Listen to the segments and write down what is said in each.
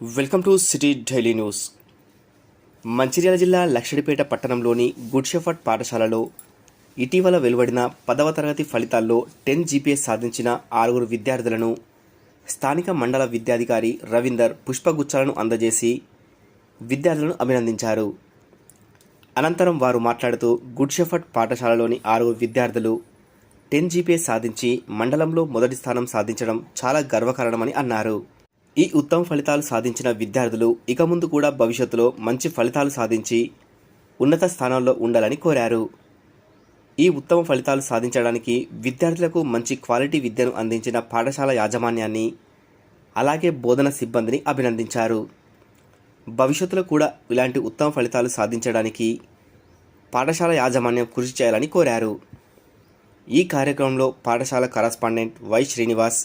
Welcome to city daily news. Mancherial జిల్లా లక్షడిపేట పట్టణంలోని గుడ్షెఫర్ట్ పాఠశాలలో ఇటీవల వెలువడిన పదవ తరగతి ఫలితాల్లో టెన్ జీపీఎస్ సాధించిన ఆరుగురు విద్యార్థులను స్థానిక మండల విద్యాధికారి రవీందర్ పుష్పగుచ్చాలను అందజేసి విద్యార్థులను అభినందించారు. అనంతరం వారు మాట్లాడుతూ గుడ్షెఫర్ట్ పాఠశాలలోని ఆరుగురు విద్యార్థులు టెన్ జీపీఎస్ సాధించి మండలంలో మొదటి స్థానం సాధించడం చాలా గర్వకారణమని అన్నారు. ఈ ఉత్తమ ఫలితాలు సాధించిన విద్యార్థులు ఇక ముందు కూడా భవిష్యత్తులో మంచి ఫలితాలు సాధించి ఉన్నత స్థానాల్లో ఉండాలని కోరారు. ఈ ఉత్తమ ఫలితాలు సాధించడానికి విద్యార్థులకు మంచి క్వాలిటీ విద్యను అందించిన పాఠశాల యాజమాన్యాన్ని అలాగే బోధన సిబ్బందిని అభినందించారు. భవిష్యత్తులో కూడా ఇలాంటి ఉత్తమ ఫలితాలు సాధించడానికి పాఠశాల యాజమాన్యం కృషి చేయాలని కోరారు. ఈ కార్యక్రమంలో పాఠశాల correspondent Y Srinivas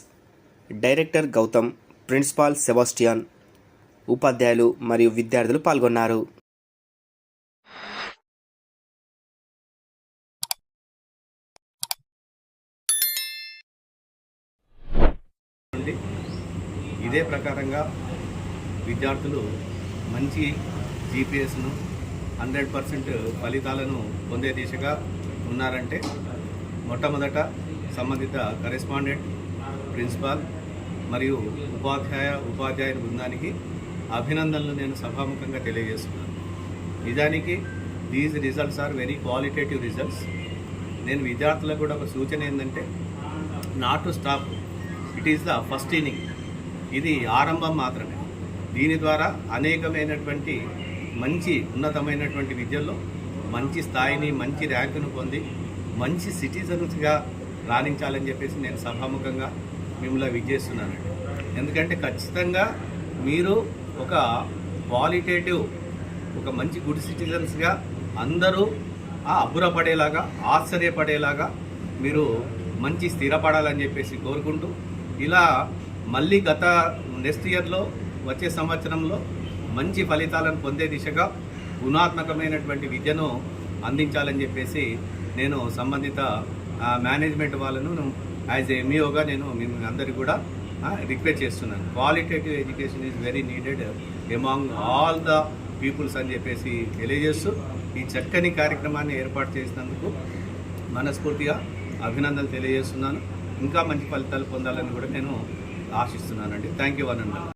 director Gautam principal Sebastian ఉపాధ్యాయులు మరియు విద్యార్థులు పాల్గొన్నారు. ఇదే ప్రకారంగా విద్యార్థులు మంచి జీపీఎస్ను హండ్రెడ్ పర్సెంట్ ఫలితాలను పొందే దిశగా ఉన్నారంటే మొట్టమొదట సంబంధిత కరెస్పాండెంట్ ప్రిన్సిపాల్ మరియు ఉపాధ్యాయ ఉపాధ్యాయుని బృందానికి అభినందనలు నేను సభాముఖంగా తెలియజేస్తున్నాను. నిజానికి these results are very qualitative results నేను విద్యార్థులకు కూడా ఒక సూచన ఏంటంటే not to stop it is the first inning ఇది ఆరంభం మాత్రమే. దీని ద్వారా అనేకమైనటువంటి మంచి ఉన్నతమైనటువంటి విద్యల్లో మంచి స్థాయిని మంచి ర్యాంకును పొంది మంచి సిటిజన్స్గా రాణించాలని చెప్పేసి నేను సభాముఖంగా మిమ్మల్ని విజయిస్తున్నానండి ఎందుకంటే ఖచ్చితంగా మీరు ఒక క్వాలిటేటివ్ ఒక మంచి గుడ్ సిటిజన్స్గా అందరూ అబ్బురపడేలాగా ఆశ్చర్యపడేలాగా మీరు మంచి స్థిరపడాలని చెప్పేసి కోరుకుంటూ ఇలా మళ్ళీ గత నెక్స్ట్ ఇయర్లో వచ్చే సంవత్సరంలో మంచి ఫలితాలను పొందే దిశగా గుణాత్మకమైనటువంటి విద్యను అందించాలని చెప్పేసి నేను సంబంధిత మేనేజ్మెంట్ వాళ్ళను యాజ్ ఎంఈఓగా నేను మిమ్మల్ని అందరికీ కూడా రిక్వెస్ట్ చేస్తున్నాను. Qualitative education is very needed among all the peoples అని చెప్పేసి తెలియజేస్తూ ఈ చక్కని కార్యక్రమాన్ని ఏర్పాటు చేసినందుకు మనస్ఫూర్తిగా అభినందనలు తెలియజేస్తున్నాను. ఇంకా మంచి ఫలితాలు పొందాలని కూడా నేను ఆశిస్తున్నానండి. థ్యాంక్ యూ అనండి